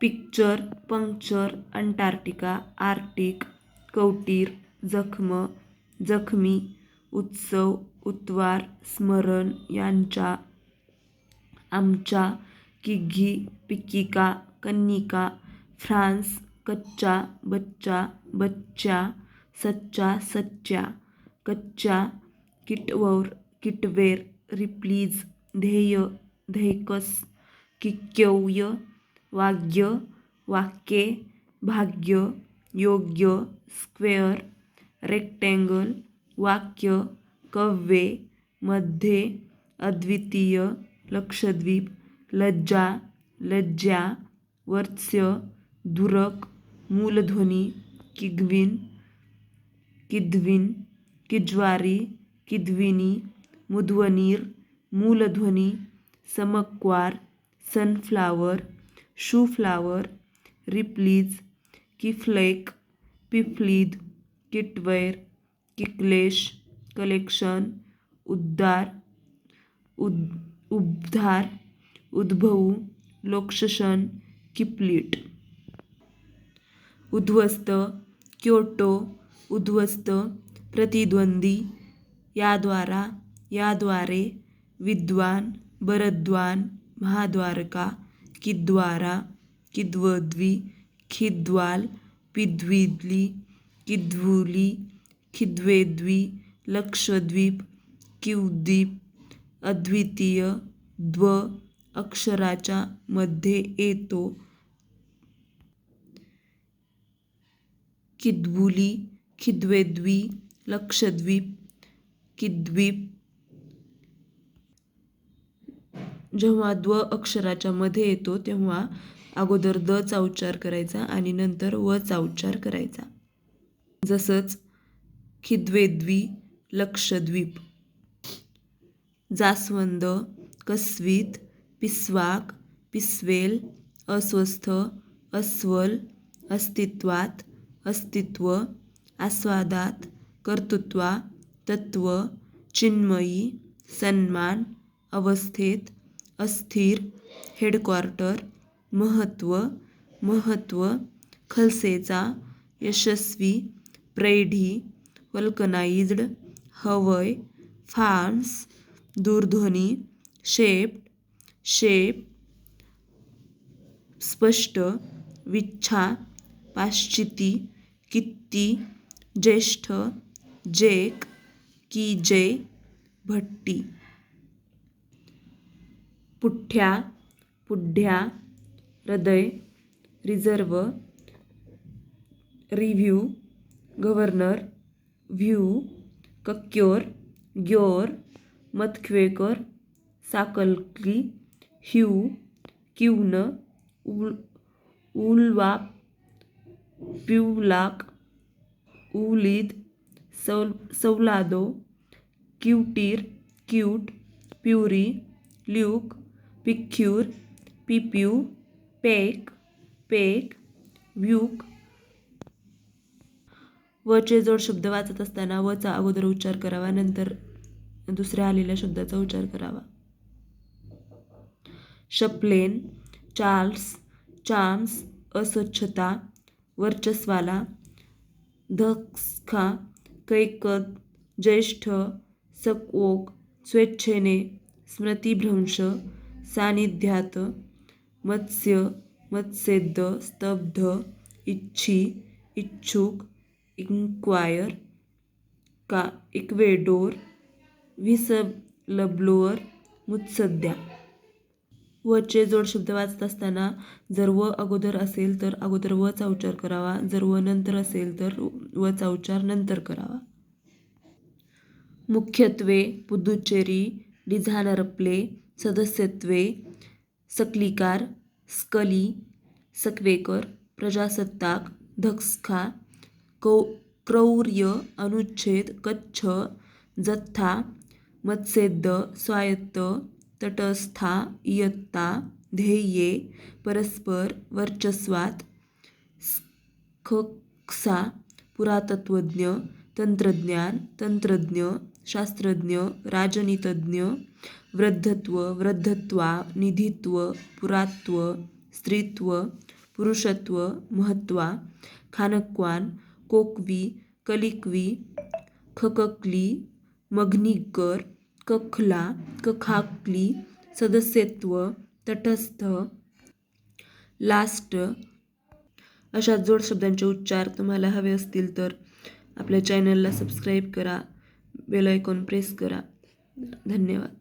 Picture puncture Antarctica Arctic कवटीर जखम जखमी उत्सव उतवार स्मरण यांच्या आमच्या किघी पिकिका कन्निका फ्रान्स कच्चा बच्चा बच्च्या सच्चा सच्च्या कच्च्या किटवर किटवेर रिप्लीज ध्येय ध्येयकस किक्यौय वाग्य, वाक्ये, भाग्य, योग्य, स्क्वेअर, रेक्टँगल, वाक्य कव्वे मध्ये, अद्वितीय, लक्षद्वीप, लज्जा लज्जा, वर्त्स्य दुरक मूलध्वनी, किग्वीन, किद्विन, किज्वारी, किद्विनी मुद्वणीर मूलध्वनी, समक्वार, सनफ्लावर शूफ्लावर रिप्लीज किफ्लेक पिफ्लीद किटवेर किक्लेश कलेक्शन उद्दार उद उबदार उद्भवू लोकशन किप्लीट. उद्ध्वस्त क्योटो उद्ध्वस्त प्रतिद्वंदी याद्वारा याद्वारे विद्वान बरद्वान महाद्वारका किद्वारा किद्वद्वी खिद्वाल पिद्विदली किद्वुली खिद्वेद्वी लक्षद्वीप किवद्वीप अद्वितीय द्व अक्षराच्या मध्ये येतो. किद्वुली खिद्वेद्वी लक्षद्वीप किद्वीप जेव्हा द्व अक्षराच्या मध्ये येतो तेव्हा अगोदर द चा उच्चार करायचा आणि नंतर व चा उच्चार करायचा. जसंच खिद्वेद्वी लक्षद्वीप जास्वंद कसवीत पिस्वाक पिस्वेल अस्वस्थ अस्वल अस्तित्वात अस्तित्व आस्वादात कर्तृत्वा तत्व चिन्मयी सन्मान अवस्थेत अस्थिर हेडक्वार्टर महत्त्व महत्त्व खलसेचा यशस्वी प्रैढी वल्कनाइज्ड हवय फार्म्स दूरध्वनी शेप शेप स्पष्ट विच्छा पाश्चिती कित्ती ज्येष्ठ जेक की जे भट्टी. पुठ्ठ्या पुढ्या हृदय रिझर्व रिव्ह्यू गव्हर्नर व्ह्यू कक्योर ग्योर मतख्वेकर साकलकी ह्यू क्यून उल उलवाप पिवलाक उलीद सौ सौलादो क्यूटीर क्यूट प्युरी ल्यूक पिक्यूर पिप्यू पेक पेक व्यूक. वचे जोड शब्द वाचत असताना वचा अगोदर उच्चार करावा नंतर दुसऱ्या आलेल्या शब्दाचा उच्चार करावा. शप्लेन चार्ल्स चार्म्स अस्वच्छता वर्चस्वाला धक्सखा कैकत ज्येष्ठ सकवोक स्वेच्छेने स्मृतिभ्रंश सान्निध्यात मत्स्य मत्स्येद स्तब्ध इच्छी इच्छुक इन्क्वायर का इक्वेडोर व्हिसलब्लोअर मुत्सद्या. वचे जोड शब्द वाचत असताना जर व अगोदर असेल तर अगोदर व उच्चार करावा. जर व नंतर असेल तर व उच्चार नंतर करावा. मुख्यत्वे पुदुचेरी डिझानरप्ले सदस्यत्वे सकलिकार स्कली सकवेकर प्रजासत्ताक धक्का कौ क्रौर्य अनुच्छेद कच्छ जथ्था मत्स्येद स्वायत्त तटस्था इयत्ता ध्येये परस्पर वर्चस्वात स्खक्सा पुरातत्वज्ञ तंत्रज्ञान तंत्रज्ञ शास्त्रज्ञ राजनीतज्ञ वृद्धत्व वृद्धत्वा निधित्व पुरात्व स्त्रीत्व पुरुषत्व महत्वा खानक्वान कोकवी कलिकवी खककली मघनिकर कखला कखाकली सदस्यत्व तटस्थ लास्ट. अशा जोड शब्दांचे उच्चार तुम्हाला हवे असतील तर आपल्या चॅनलला सबस्क्राईब करा बेल आयकॉन प्रेस करा. धन्यवाद.